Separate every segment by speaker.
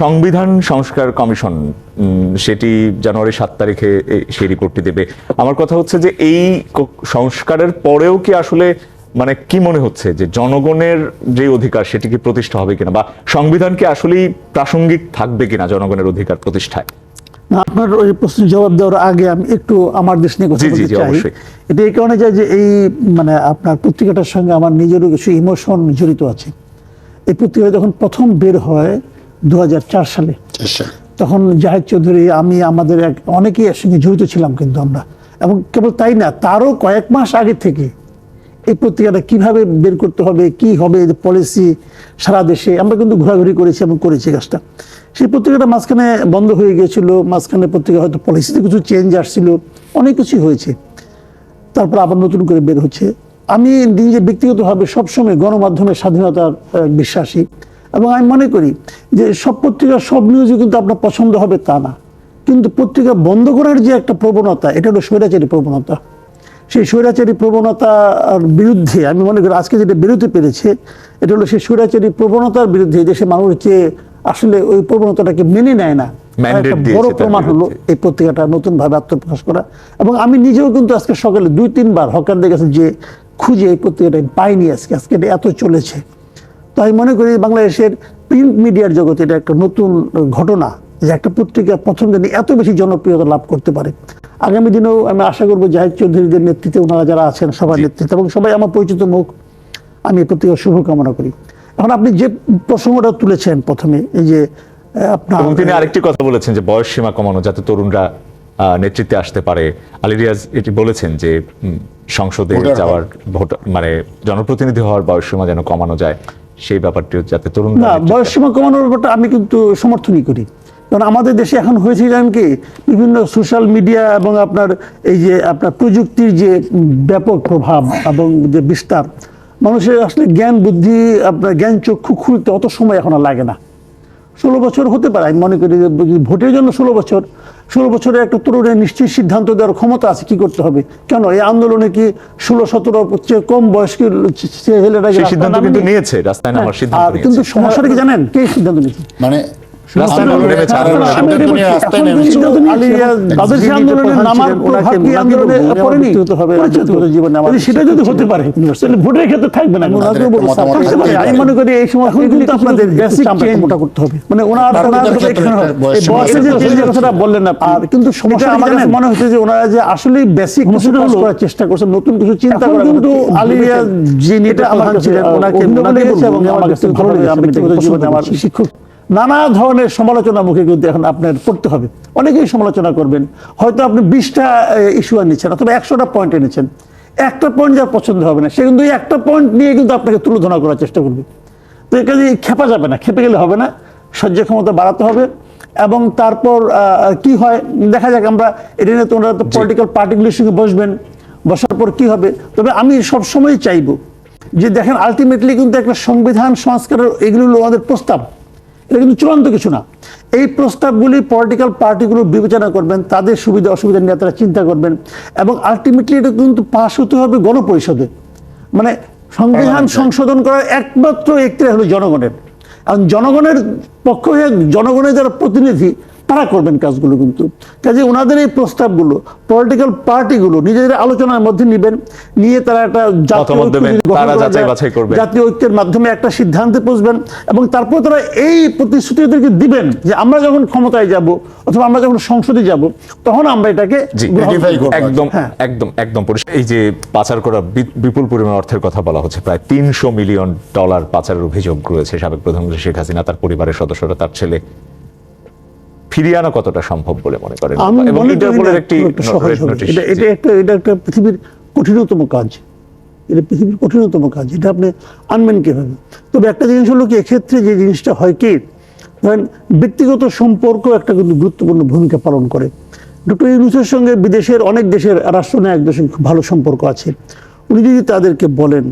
Speaker 1: সংবিধান সংস্কার কমিশন সেটি জানুয়ারি সাত তারিখে সেই রিপোর্টটি দেবে। আমার কথা হচ্ছে যে এই সংস্কারের পরেও কি আসলে মানে কি মনে হচ্ছে যে জনগণের যে অধিকার সেটি কি প্রতিষ্ঠা হবে কিনা? বা সংবিধান কি আসলেই প্রাসঙ্গিক থাকবে কিনা জনগণের অধিকার প্রতিষ্ঠায়?
Speaker 2: না, আপনার ওই প্রশ্নের জবাব দেওয়ার আগে আমি একটু আমার দেশ নিয়ে কথা বলতে চাই। এটা এই কারণে যায় যে এই মানে আপনার পত্রিকাটার সঙ্গে আমার নিজেরও কিছু ইমোশন জড়িত আছে। এই পত্রিকা যখন প্রথম বের হয় দু হাজার চার সালে। তখন জাহেদ চৌধুরী আমি আমাদের এক অনেকেই এর সঙ্গে জড়িত ছিলাম কিন্তু আমরা। এবং কেবল তাই না তারও কয়েক মাস আগে থেকে এই পত্রিকাটা কীভাবে বের করতে হবে কি হবে পলিসি সারা দেশে আমরা কিন্তু ঘোরাঘুরি করেছি এবং করেছি কাজটা। সেই পত্রিকাটা মাঝখানে বন্ধ হয়ে গিয়েছিল মাঝখানে পত্রিকা হয়তো পলিসিতে কিছু চেঞ্জ আসছিল অনেক কিছুই হয়েছে। তারপর আবার নতুন করে বের হচ্ছে। আমি নিজে ব্যক্তিগতভাবে সবসময় গণমাধ্যমের স্বাধীনতার বিশ্বাসী। এবং আমি মনে করি যে সব পত্রিকা সব নিউজই কিন্তু আপনার পছন্দ হবে তা না। কিন্তু পত্রিকা বন্ধ করার যে একটা প্রবণতা এটা হলো স্বৈরাচারী প্রবণতা। সেই স্বৈরাচারী প্রবণতার বিরুদ্ধে আমি মনে করি আজকে যেটা বেরোতে পেরেছে এটা হলো সেই স্বৈরাচারী প্রবণতার বিরুদ্ধে দেশে মানুষ যে আসলে ওই প্রবণতাটাকে মেনে নেয় না বড় প্রমাণ হলো এই পত্রিকাটা নতুন ভাবে আত্মপ্রকাশ করা। এবং আমি নিজেও কিন্তু আজকে সকালে দুই তিনবার হকারদের কাছে যে খুঁজে এই পত্রিকাটা পাইনি আজকে আজকে এটা এত চলেছে। তো আমি মনে করি বাংলাদেশের প্রিন্ট মিডিয়ার জগতে এটা একটা নতুন ঘটনা যে একটা পত্রিকা প্রথম দিনে এত বেশি জনপ্রিয়তা লাভ করতে পারে। আগামী দিনেও আমি আশা করব জাহিদ চৌধুরীদের নেতৃত্বে ওনারা যারা আছেন সবার নেতৃত্বে এবং সবাই আমার পরিচিত মুখ আমি এই পত্রিকার শুভকামনা করি। এখন আপনি যে প্রসঙ্গটা তুলেছেন প্রথমে এই যে আপনার
Speaker 1: তিনি আরেকটি কথা বলেছেন যে বয়স সীমা কমানো যাতে তরুণরা নেতৃত্বে আসতে পারে। আলী রিয়াজ এটি বলেছেন যে সংসদে যাওয়ার ভোট মানে জনপ্রতিনিধি হওয়ার বয়স সীমা যেন কমানো যায় সেই ব্যাপারটিও যাতে তরুণরা
Speaker 2: না
Speaker 1: নেতৃত্বে
Speaker 2: বয়স সীমা কমানোর ব্যাপারটা আমি কিন্তু সমর্থনই করি। কারণ আমাদের দেশে এখন হয়েছে জানেন কি বিভিন্ন সোশ্যাল মিডিয়া এবং আপনার এই যে আপনার প্রযুক্তির যে ব্যাপক প্রভাব এবং যে বিস্তার মানুষের আসলে জ্ঞান বুদ্ধি আপনার জ্ঞান চক্ষু খুলতে অত সময় এখন আর লাগে না। ষোলো বছর হতে পারে আমি মনে করি যে ভোটের জন্য ষোলো বছর ষোলো বছরের একটা তরুণের নিশ্চিত সিদ্ধান্ত দেওয়ার ক্ষমতা আছে কি করতে হবে? কেন? এই আন্দোলনে কি ষোলো সতেরো চেয়ে কম বয়স্ক ছেলেরা
Speaker 1: সিদ্ধান্ত কিন্তু নিয়েছে রাস্তায় নামার সিদ্ধান্ত
Speaker 2: আর কিন্তু সমস্যাটা কি জানেন? কে সিদ্ধান্ত নিয়েছে?
Speaker 3: মানে
Speaker 2: সেটা যদি হতে পারে ভোটের ক্ষেত্রে থাকবে না আমি মনে করি এই সময়
Speaker 4: কিন্তু আপনাদের
Speaker 2: মোটা করতে হবে। মানে ওনার। কথাটা বললেন আর কিন্তু সমস্যা আমার কাছে মনে হচ্ছে যে ওনারা যে আসলে বেসিক কিছু করার চেষ্টা করছেন নতুন কিছু চিন্তা
Speaker 4: কিন্তু
Speaker 2: আলিয়া যিনি এটা আমার কাছে ওনাকে এবং আমার কাছে ভালো লেগেছে আমার শিক্ষক নানা ধরনের সমালোচনা মুখে কিন্তু এখন আপনার পড়তে হবে। অনেকেই সমালোচনা করবেন। হয়তো আপনি বিশটা ইস্যু নিচ্ছেন অথবা একশোটা পয়েন্ট এনেছেন একটা পয়েন্ট যার পছন্দ হবে না সে কিন্তু একটা পয়েন্ট নিয়ে কিন্তু আপনাকে তুলোধনা করার চেষ্টা করবে। তো এটা যে খেপা যাবে না খেপে গেলে হবে না সহ্য ক্ষমতা বাড়াতে হবে এবং তারপর কি হয়? দেখা যাক আমরা এটা নিয়ে তোমরা তো পলিটিক্যাল পার্টিগুলির সঙ্গে বসবেন বসার পর কি হবে? তবে আমি সবসময় চাইব যে দেখেন আলটিমেটলি কিন্তু একটা সংবিধান সংস্কারের এগুলো হলো আমাদের প্রস্তাব। এটা কিন্তু চূড়ান্ত কিছু না। এই প্রস্তাবগুলি পলিটিক্যাল পার্টিগুলো বিবেচনা করবেন তাদের সুবিধা অসুবিধা নিয়ে তারা চিন্তা করবেন এবং আলটিমেটলি এটা কিন্তু পাশ হতে হবে গণপরিষদে। মানে সংবিধান সংশোধন করার একমাত্র একটি হলো জনগণের। কারণ জনগণের পক্ষ হয়ে জনগণের যারা প্রতিনিধি তারা করবেন কাজগুলো কিন্তু কাজে ওনাদের এই প্রস্তাবগুলো পলিটিক্যাল পার্টিগুলো নিজেদের আলোচনার মধ্যে নেবেন নিয়ে তারা একটা জাতীয় ঐক্যের মাধ্যমে একটা সিদ্ধান্তে পৌঁছবেন এবং তারপর তারা এই প্রতিশ্রুতি এদেরকে দিবেন যে আমরা যখন ক্ষমতায় যাব অথবা আমরা যখন সংসদে যাব তখন আমরা এটাকে।
Speaker 1: একদম
Speaker 2: হ্যাঁ।
Speaker 1: একদম একদম পরিষ্কার এই যে পাচার করা বিপুল পরিমাণ অর্থের কথা বলা হচ্ছে প্রায় তিনশো মিলিয়ন ডলার পাচারের অভিযোগ রয়েছে সাবেক প্রধানমন্ত্রী শেখ হাসিনা তার পরিবারের সদস্যরা তার ছেলে ফিরিয়ে আনা কতটা সম্ভব বলে মনে করেন? এবং ইন্টারপোলের একটি
Speaker 2: সহজ এটা এটা একটা এটা একটা পৃথিবীর কঠিনতম কাজ। এটা পৃথিবীর কঠিনতম কাজ এটা আপনি আনবেন কীভাবে? তবে একটা জিনিস হলো কি এক্ষেত্রে যে জিনিসটা হয় কি ধরেন ব্যক্তিগত সম্পর্ক একটা কিন্তু গুরুত্বপূর্ণ ভূমিকা পালন করে। ডক্টর ইউনুসের সঙ্গে বিদেশের অনেক দেশের রাষ্ট্রনায়কদের সঙ্গে খুব ভালো সম্পর্ক আছে। উনি যদি তাদেরকে বলেন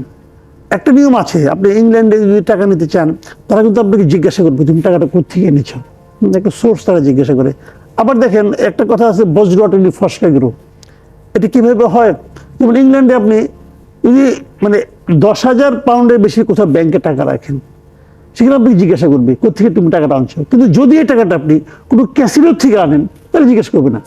Speaker 2: একটা নিয়ম আছে আপনি ইংল্যান্ডে যদি টাকা নিতে চান তারা কিন্তু আপনাকে জিজ্ঞাসা করবে তুমি টাকাটা কোথেকে এনেছ? একটা সোর্স তারা জিজ্ঞাসা করে। আবার দেখেন একটা কথা আছে বজ্রটলি ফসকা গ্রুপ। এটা কীভাবে হয়? যেমন ইংল্যান্ডে আপনি যদি মানে দশ হাজার পাউন্ডের বেশি কোথাও ব্যাংকে টাকা রাখেন, সেখানে আপনি জিজ্ঞাসা করবে কোথেকে তুমি টাকাটা আনছো? কিন্তু যদি এই টাকাটা আপনি কোনো ক্যাসিনোর থেকে আনেন, তাহলে জিজ্ঞেস করবে না।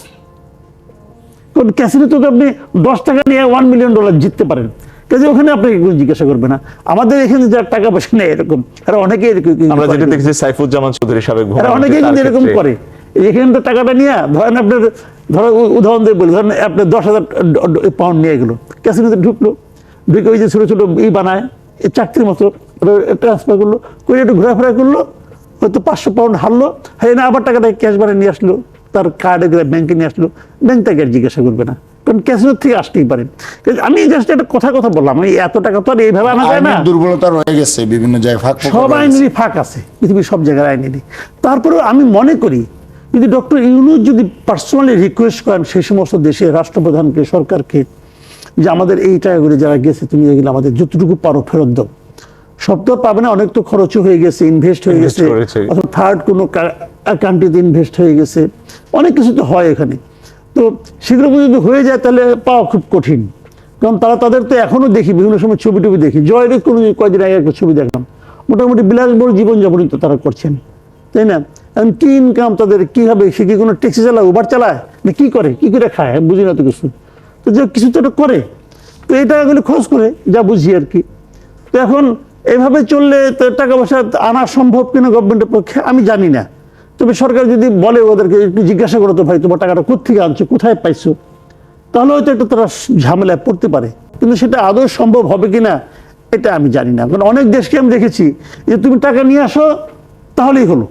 Speaker 2: কারণ ক্যাসিনোতে তো আপনি দশ টাকা নিয়ে ওয়ান মিলিয়ন ডলার জিততে পারেন। কাজে ওখানে আপনাকে কেউ জিজ্ঞাসা করবে না। আমাদের এখানে যার টাকা পয়সা নেই এরকম আর অনেকে এরকম
Speaker 1: আমরা যেটা দেখেছি সাইফুজ্জামান চৌধুরী সাবেক
Speaker 2: অনেকে কিন্তু এরকম করে। এখানে তো টাকাটা নিয়ে ধরেন আপনার ধরো উদাহরণ দিয়ে বলি ধরেন আপনার দশ হাজার পাউন্ড নিয়ে গেলো ক্যাসিনোতে ঢুকলো ঢুকে ওই যে ছোটো ছোটো ই বানায় এই চাকরির মতো ট্রান্সফার করল করে একটু ঘোরাফেরা করল হয়তো পাঁচশো পাউন্ড হারলো হ্যাঁ না আবার টাকাটা ক্যাশ বানিয়ে নিয়ে আসলো তার কার্ডে করে ব্যাংকে নিয়ে আসলো ব্যাংক তাকে আর জিজ্ঞাসা করবে না। কারণ ক্যাসিনোর থেকে আসতেই পারেন আমি জাস্ট একটা কথা কথা বললাম এই এত টাকা তো আর এইভাবে আনা যায় না।
Speaker 3: দুর্বলতা রয়ে গেছে বিভিন্ন জায়গায় ফাঁক
Speaker 2: সব আইনেরই ফাঁক আছে পৃথিবীর সব জায়গার আইনেরই। তারপরেও আমি মনে করি যদি ডক্টর ইউনুস যদি পার্সোনালি রিকোয়েস্ট করেন সেই সমস্ত দেশের রাষ্ট্রপ্রধানকে সরকারকে যে আমাদের এই টাকাগুলো যারা গেছে তুমি এগুলো আমাদের যতটুকু পারো ফেরত দাও। সব তো পাবে না অনেক তো খরচও হয়ে গেছে ইনভেস্ট হয়ে গেছে অথবা থার্ড কোনো কান্ট্রিতে ইনভেস্ট হয়ে গেছে। অনেক কিছু তো হয় এখানে। তো সেগুলো যদি হয়ে যায় তাহলে পাওয়া খুব কঠিন। কারণ তারা তাদের তো এখনও দেখি, বিভিন্ন সময় ছবি টবি দেখি। জয়ের কোনো কয়েকদিন আগে একটা ছবি দেখলাম। মোটামুটি বিলাসবহুল জীবনযাপনই তো তারা করছেন। তাই না? এখন কি ইনকাম তাদের কীভাবে সে কি কোনো ট্যাক্সি চালায় উবার চালায়? না কি করে? কি করে খায়? বুঝি না তো কিছু। তো যে কিছু তো একটা করে। তো এই টাকাগুলো খরচ করে, যা বুঝি আর কি। তো এখন এভাবে চললে তো টাকা পয়সা আনা সম্ভব কিনা গভর্নমেন্টের পক্ষে, আমি জানি না। তবে সরকার যদি বলে ওদেরকে একটু জিজ্ঞাসা করো তো ভাই তোমার টাকাটা কোথেকে আনছো? কোথায় পাইছো? তাহলে হয়তো একটা তারা ঝামেলায় পড়তে পারে। কিন্তু সেটা আদৌ সম্ভব হবে কিনা এটা আমি জানি না। কারণ অনেক দেশকে আমি দেখেছি যে তুমি টাকা নিয়ে আসো তাহলেই হলো।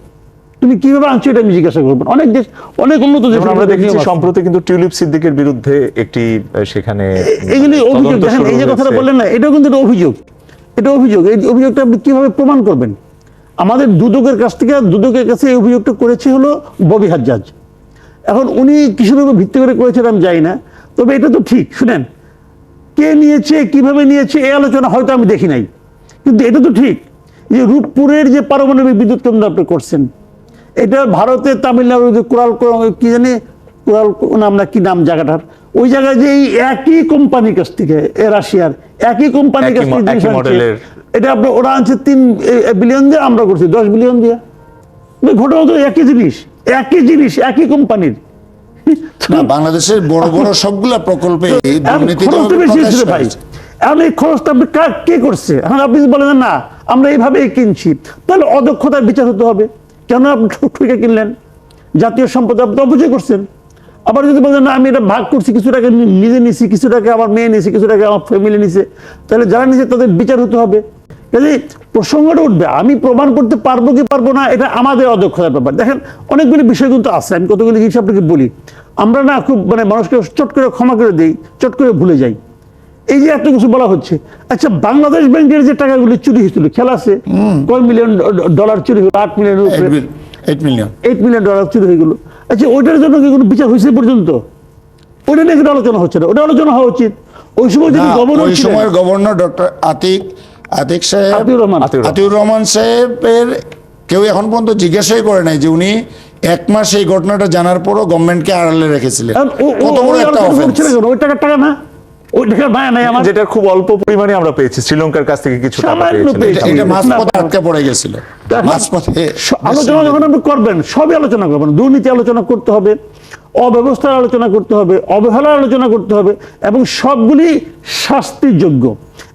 Speaker 2: তুমি কীভাবে আনছো এটা আমি জিজ্ঞাসা করব অনেক দেশ অনেক উন্নত দেশ
Speaker 1: আমরা দেখেছি সম্প্রতি কিন্তু টিউলিপ সিদ্দিকের বিরুদ্ধে একটি সেখানে
Speaker 2: এগুলি অভিযোগ দেখেন এই যে কথাটা বললেন না এটাও কিন্তু একটা অভিযোগ। এটা অভিযোগ এই অভিযোগটা আপনি কীভাবে প্রমাণ করবেন? আমাদের দুদকের কাছ থেকে দুদকের কাছে এই অভিযোগটা করেছে হলো ববি হাজ্জাজ। এখন উনি কিসের উপর ভিত্তি করে করেছেন আমি জানি না তবে এটা তো ঠিক শুনেন। কে নিয়েছে কীভাবে নিয়েছে এই আলোচনা হয়তো আমি দেখি নাই। কিন্তু এটা তো ঠিক যে রূপপুরের যে পারমাণবিক বিদ্যুৎ কেন্দ্র আপনি করছেন এটা ভারতের তামিলনাড়ুর যে কুরাল কি জানি কুরাল নাম না কি নাম জায়গাটার ওই জায়গায় যে এই একই কোম্পানির কাছ থেকে রাশিয়ার একই কোম্পানির কাছ থেকে এটা আপনার ওরা আনছে তিন বিলিয়ন দিয়ে আমরা করছি দশ বিলিয়ন দিয়ে। ঘটনা তো একই জিনিস একই জিনিস একই কোম্পানির।
Speaker 3: না বাংলাদেশের বড় বড় সবগুলা প্রকল্পে
Speaker 2: এখন বেশি ভাই। এই খরচটা আপনি কে করছে? এখন আপনি বলেন না আমরা এইভাবেই কিনছি তাহলে অদক্ষতার বিচার হতে হবে। কেন আপনি ঠুক কিনলেন? জাতীয় সম্পদ আপনি অপচয় করছেন। আবার যদি বলেন না আমি এটা ভাগ করছি কিছু টাকা নিজে নিছি কিছু টাকা আমার মেয়ে নিছে কিছু টাকা আমার ফ্যামিলি নিছে তাহলে যারা নিছে তাদের বিচার হতে হবে। কাজে প্রসঙ্গটা উঠবে। আমি প্রমাণ করতে পারব কি পারব না এটা আমাদের অদক্ষতার ব্যাপার। দেখেন অনেকগুলি বিষয় কিন্তু আছে আমি কতগুলি জিনিস আপনাকে বলি। আমরা না খুব মানে মানুষকে চট করে ক্ষমা করে দেই চট করে ভুলে যাই। এই যে এত কিছু বলা হচ্ছে আচ্ছা বাংলাদেশ ব্যাংকের যে টাকাগুলি চুরি হয়েছিল খেলা আছে? কয় মিলিয়ন ডলার চুরি হলো? আট মিলিয়নের উপরে
Speaker 3: Eight mil-
Speaker 2: eight million. Dollar চুরি হয়ে গেলো। আচ্ছা ওইটার জন্য কি কোনো বিচার হয়েছে পর্যন্ত? ওইটা নিয়ে আলোচনা হচ্ছে না। ওটা আলোচনা হওয়া উচিত। ওই সময় যদি গভর্নর
Speaker 3: ওই সময়ের গভর্নর ডক্টর আতিক আতিক সাহেব
Speaker 2: আতিউর রহমান।
Speaker 3: সাহেবের কেউ এখন পর্যন্ত জিজ্ঞাসাই করে নাই যে উনি এক মাস এই ঘটনাটা জানার পরও গভর্নমেন্টকে আড়ালে রেখেছিলেন। কত বড় একটা অফেন্স?
Speaker 2: ওই টাকার টাকা না?
Speaker 1: যেটা খুব অল্প পরিমাণে আমরা পেয়েছি শ্রীলঙ্কার কাছ থেকে কিছু টাকা।
Speaker 2: পেয়েছি।
Speaker 3: এটা মাঝপথে আটকে পড়ে গেছিল। মাঝপথে
Speaker 2: আলোচনা যখন আপনি করবেন সবই আলোচনা করবেন। দুর্নীতি আলোচনা করতে হবে অব্যবস্থার আলোচনা করতে হবে অবহেলার আলোচনা করতে হবে এবং সবগুলি শাস্তির যোগ্য।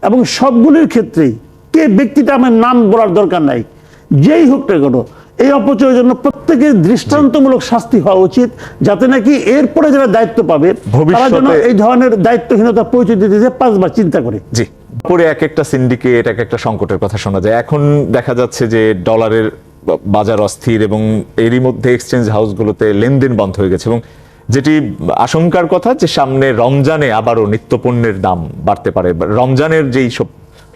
Speaker 2: এবং সবগুলির ক্ষেত্রেই কে ব্যক্তিটা আমার নাম বলার দরকার নাই যেই হোক না কেন এই অপচয়ের জন্য প্রত্যেকের দৃষ্টান্তমূলক শাস্তি হওয়া উচিত যাতে নাকি এরপরে যারা দায়িত্ব পাবে তারা যেন এই ধরনের দায়িত্বহীনতা পরিচয় দিতে যে পাঁচবার চিন্তা করে।
Speaker 1: জি। পরে এক একটা সিন্ডিকেট এক একটা সংকটের কথা শোনা যায়। এখন দেখা যাচ্ছে যে ডলারের বাজার অস্থির এবং এরই মধ্যে এক্সচেঞ্জ হাউসগুলোতে লেনদেন বন্ধ হয়ে গেছে এবং যেটি আশঙ্কার কথা যে সামনে রমজানে আবারও নিত্যপণ্যের দাম বাড়তে পারে। রমজানের যেই সব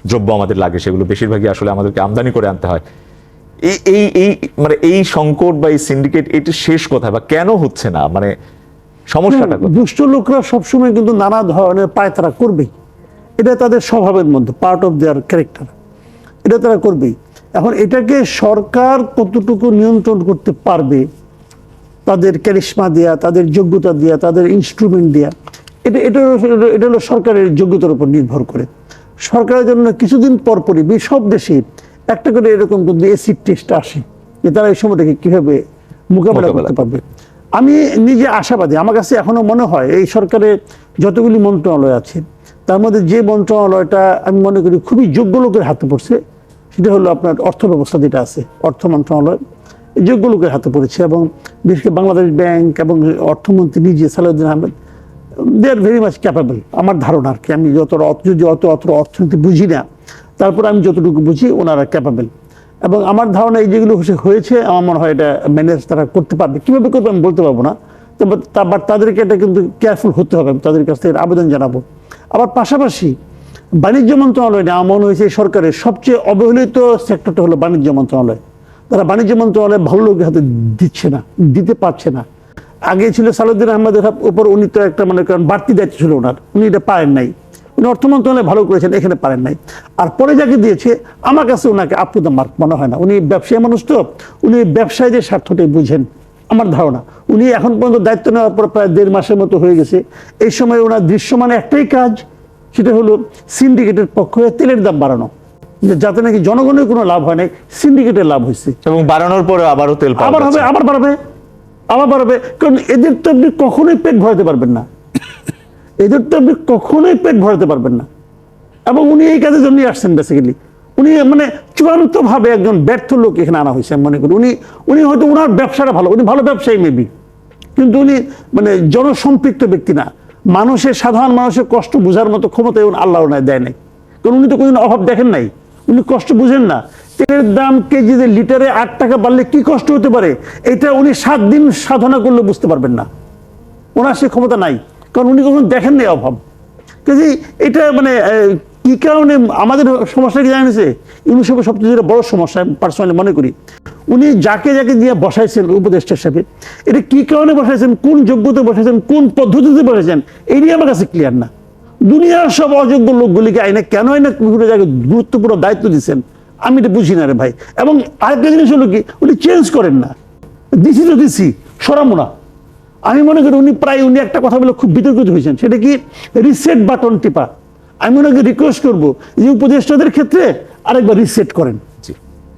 Speaker 1: দ্রব্য আমাদের লাগে সেগুলো বেশিরভাগই আসলে আমাদেরকে আমদানি করে আনতে হয়। এই এই এই মানে এই সংকট বা এই সিন্ডিকেট এটি শেষ কথা বা কেন হচ্ছে না? মানে সমস্যাটা?
Speaker 2: দুষ্ট লোকরা সবসময় কিন্তু নানা ধরনের পায়তারা করবেই। এটা তাদের স্বভাবের মধ্যে পার্ট অফ দেয়ার ক্যারেক্টার এটা তারা করবেই। এখন এটাকে সরকার কতটুকু নিয়ন্ত্রণ করতে পারবে তাদের ক্যারিশমা দেয়া তাদের যোগ্যতা দেয়া তাদের ইনস্ট্রুমেন্ট দেয়া। এটা এটা এটা হলো সরকারের যোগ্যতার উপর নির্ভর করে। সরকারের জন্য কিছুদিন পর পরই সব দেশে একটা করে এরকম কিন্তু এসিড টেস্ট আসে যে তারা এই সময়টাকে কীভাবে মোকাবেলা করতে পারবে। আমি নিজে আশাবাদী আমার কাছে এখনও মনে হয় এই সরকারের যতগুলি মন্ত্রণালয় আছে তার মধ্যে যে মন্ত্রণালয়টা আমি মনে করি খুবই যোগ্য লোকের হাতে পড়ছে সেটা হলো আপনার অর্থ ব্যবস্থা যেটা আছে অর্থ মন্ত্রণালয়। যোগ্য লোকের হাতে পড়েছে এবং বিশেষ করে বাংলাদেশ ব্যাংক এবং অর্থমন্ত্রী নিজে Salahuddin Ahmed they are very much capable আমার ধারণা আর কি। আমি যত যদি অত অত অর্থনীতি বুঝি না, তারপর আমি যতটুকু বুঝি ওনারা ক্যাপাবল এবং আমার ধারণা এই যেগুলো হয়েছে, আমার মনে হয় এটা ম্যানেজ তারা করতে পারবে। কীভাবে করবে আমি বলতে পারব না বাট তাদেরকে এটা কিন্তু কেয়ারফুল হতে হবে, আমি তাদের কাছ থেকে আবেদন জানাব। আবার পাশাপাশি বাণিজ্য মন্ত্রণালয় নিয়ে আমার মনে হয়েছে সরকারের সবচেয়ে অবহেলিত সেক্টরটা হলো বাণিজ্য মন্ত্রণালয়। তারা বাণিজ্য মন্ত্রণালয় ভালো লোকের হাতে দিচ্ছে না, দিতে পারছে না। আগে ছিল সালুদ্দিন আহমেদের উপর উনি তো একটা মানে কারণ বাড়তি দায়িত্ব ছিল ওনার, উনি এটা পারেন নাই। উনি অর্থ মন্ত্রণালয় ভালো করেছেন, এখানে পারেন নাই। আর পরে যাকে দিয়েছে, আমার কাছে ওনাকে আপ টু দ্য মার্ক মনে হয় না। উনি ব্যবসায়ী মানুষ তো, উনি ব্যবসায়ীদের স্বার্থটাই বুঝেন, আমার ধারণা। উনি এখন পর্যন্ত দায়িত্ব নেওয়ার পর প্রায় দেড় মাসের মতো হয়ে গেছে। এই সময় ওনার দৃশ্যমানে একটাই কাজ, সেটা হলো সিন্ডিকেটের পক্ষ হয়ে তেলের দাম বাড়ানো। যাতে নাকি জনগণের কোনো লাভ হয় নাই সিন্ডিকেটের লাভ হয়েছে।
Speaker 1: এবং বাড়ানোর পরে আবারও তেল
Speaker 2: আবার হবে আবার বাড়বে আবার বাড়বে। কারণ এদের তো আপনি কখনোই পেট ভরাতে পারবেন না। এদের তো আপনি কখনোই পেট ভরাতে পারবেন না। এবং উনি এই কাজের জন্যই আসছেন বেসিক্যালি উনি মানে চূড়ান্ত ভাবে একজন ব্যর্থ লোক এখানে আনা হয়েছে আমি মনে করি। উনি উনি হয়তো ওনার ব্যবসাটা ভালো উনি ভালো ব্যবসায়ী মেবি কিন্তু উনি মানে জনসম্পৃক্ত ব্যক্তি না। মানুষের সাধারণ মানুষের কষ্ট বোঝার মতো ক্ষমতা এবং আল্লাহ ওনায় দেয় নাই। কারণ উনি তো কোনোদিন অভাব দেখেন নাই। উনি কষ্ট বুঝেন না। তেলের দাম কেজিতে লিটারে আট টাকা বাড়লে কি কষ্ট হতে পারে? এটা উনি সাত দিন সাধনা করলে বুঝতে পারবেন না। ওনার সে ক্ষমতা নাই। কারণ উনি কখনো দেখেন নাই অভাব। কাজে, এটা মানে কি কারণে আমাদের সমস্যা কি জানেন ইউনিসেফের সবচেয়ে যেটা বড় সমস্যা পার্সোনালি মনে করি, উনি যাকে যাকে দিয়ে বসাইছেন উপদেষ্টা হিসাবে এটা কি কারণে বসাইছেন, কোন যোগ্যতা বসাইছেন, কোন পদ্ধতিতে বসাইছেন, এই নিয়ে আমার কাছে ক্লিয়ার না। দুনিয়ার সব অযোগ্য লোকগুলিকে আইনে কেন আইনে বিভিন্ন জায়গায় গুরুত্বপূর্ণ দায়িত্ব দিচ্ছেন? আমি এটা বুঝি না রে ভাই। এবং আরেকটা জিনিস হলো কি উনি চেঞ্জ করেন না। দিছি তো দিছি সরামো না। আমি মনে করি উনি প্রায় উনি একটা কথা বলে খুব বিতর্কিত হয়েছেন। সেটা কি? রিসেট বাটন টিপা। আমি ওনাকে রিকোয়েস্ট করব যে উপদেষ্টাদের ক্ষেত্রে আরেকবার রিসেট করেন।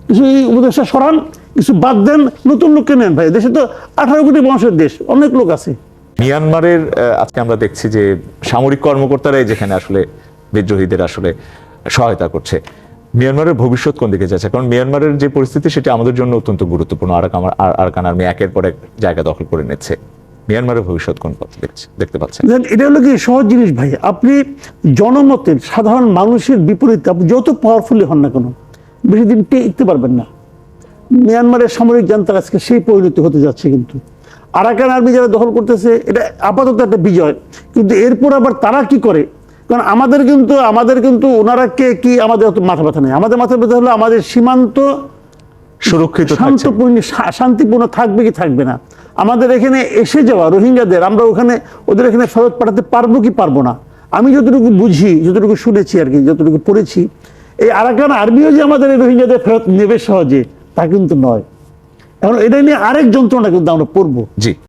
Speaker 2: কিছু এই উপদেষ্টা সরান কিছু বাদ দেন নতুন লোককে নেন ভাই। দেশে তো আঠারো কোটি মানুষের দেশ অনেক লোক আছে।
Speaker 1: মিয়ানমারের আজকে আমরা দেখছি যে সামরিক কর্মকর্তারাই যেখানে আসলে বিদ্রোহীদের আসলে সহায়তা করছে। মিয়ানমারের ভবিষ্যৎ কোন দিকে যাচ্ছে? কারণ মিয়ানমারের যে পরিস্থিতি, সেটা আমাদের জন্য অত্যন্ত গুরুত্বপূর্ণ। আরাকান আরাকান আর্মি একের পর এক জায়গা দখল করে নিচ্ছে। মিয়ানমারের ভবিষ্যৎ কোন পথ দেখছে দেখতে পাচ্ছেন?
Speaker 2: দেন, এটা হলো কি সহজ জিনিস ভাই। আপনি জনমতের সাধারণ মানুষের বিপরীতে আপনি যত পাওয়ারফুলি হন না কেন, বেশি দিন টিকতে পারবেন না। মিয়ানমারের সামরিক জান্তার আজকে সেই পরিণতি হতে যাচ্ছে কিন্তু। আরাকান আর্মি যারা দখল করতেছে এটা আপাতত একটা বিজয়। কিন্তু এরপর আবার তারা কি করে? কারণ আমাদের কিন্তু আমাদের কিন্তু ওনারা কে কি আমাদের অত মাথা ব্যথা নেই। আমাদের মাথা ব্যথা হলো আমাদের সীমান্ত
Speaker 1: সুরক্ষিত
Speaker 2: শান্তপূর্ণ শান্তিপূর্ণ থাকবে কি থাকবে না। আমাদের এখানে এসে যাওয়া রোহিঙ্গাদের আমরা ওখানে ওদের এখানে ফেরত পাঠাতে পারব কি পারব না? আমি যতটুকু বুঝি যতটুকু শুনেছি আর কি যতটুকু পড়েছি এই আরাকান আর্মিও যে আমাদের এই রোহিঙ্গাদের ফেরত নেবে সহজে তা কিন্তু নয়। এখন এটা নিয়ে আরেক যন্ত্রণা কিন্তু আমরা পড়ব।
Speaker 1: জি।